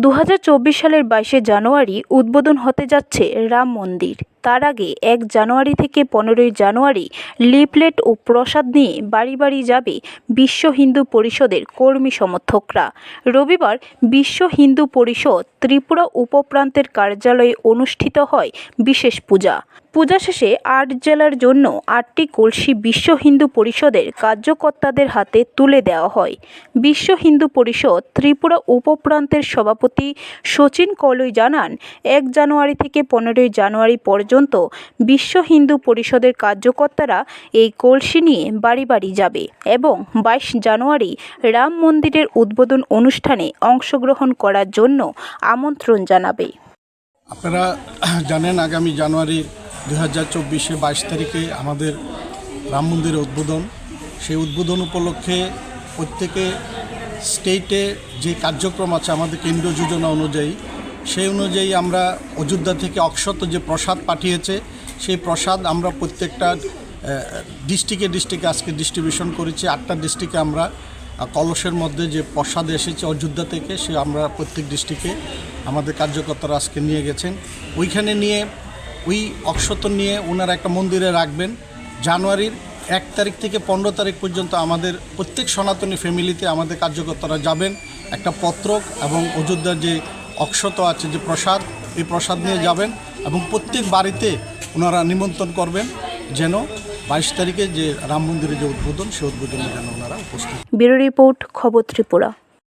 দু হাজার চব্বিশ সালের বাইশে জানুয়ারি উদ্বোধন হতে যাচ্ছে রাম মন্দির। তার আগে এক জানুয়ারি থেকে পনেরোই জানুয়ারি লিফলেট ও প্রসাদ নিয়ে বাড়ি বাড়ি যাবে বিশ্ব হিন্দু পরিষদের কর্মী সমর্থকরা। রবিবার বিশ্ব হিন্দু পরিষদ ত্রিপুরা উপপ্রান্তের কার্যালয়ে অনুষ্ঠিত হয় বিশেষ পূজা। পূজা শেষে আট জেলার জন্য আটটি কলসি বিশ্ব হিন্দু পরিষদের কার্যকর্তাদের হাতে তুলে দেওয়া হয়। বিশ্ব হিন্দু পরিষদ ত্রিপুরা উপপ্রান্তের সভাপতি শচীন কলই জানান, এক জানুয়ারি থেকে পনেরোই জানুয়ারি পর্যন্ত বিশ্ব হিন্দু পরিষদের কার্যকর্তারা এই কলসি নিয়ে বাড়ি বাড়ি যাবে এবং বাইশ জানুয়ারি রাম মন্দিরের উদ্বোধন অনুষ্ঠানে অংশগ্রহণ করার জন্য আমন্ত্রণ জানাবে। আপনারা জানেন, আগামী জানুয়ারি দু হাজার চব্বিশে বাইশ তারিখে আমাদের রাম মন্দিরের উদ্বোধন। সেই উদ্বোধন উপলক্ষে প্রত্যেকে স্টেটে যে কার্যক্রম আছে আমাদের কেন্দ্রীয় যোজনা অনুযায়ী সেই অনুযায়ী আমরা অযোধ্যা থেকে অক্ষত যে প্রসাদ পাঠিয়েছে, সেই প্রসাদ আমরা প্রত্যেকটা ডিস্ট্রিক্টে ডিস্ট্রিক্টে আজকে ডিস্ট্রিবিউশন করেছি। আটটা ডিস্ট্রিক্টে আমরা কলসের মধ্যে যে প্রসাদ এসেছে অযোধ্যা থেকে, সে আমরা প্রত্যেক ডিস্ট্রিক্টে আমাদের কার্যকর্তারা আজকে নিয়ে গেছেন। ওইখানে নিয়ে, ওই অক্ষত নিয়ে ওনারা একটা মন্দিরে রাখবেন। জানুয়ারির এক তারিখ থেকে পনেরো তারিখ পর্যন্ত আমাদের প্রত্যেক সনাতনী ফ্যামিলিতে আমাদের কার্যকর্তারা যাবেন। একটা পত্রক এবং অযোধ্যার যে অক্ষত আছে যে প্রসাদ, এই প্রসাদ নিয়ে যাবেন এবং প্রত্যেক বাড়িতে ওনারা নিমন্ত্রণ করবেন যেন বাইশ তারিখে যে রাম মন্দিরের যে উদ্বোধন, সে উদ্বোধনে যেন ওনারা উপস্থিত। ব্যুরো রিপোর্ট, খবর ত্রিপুরা।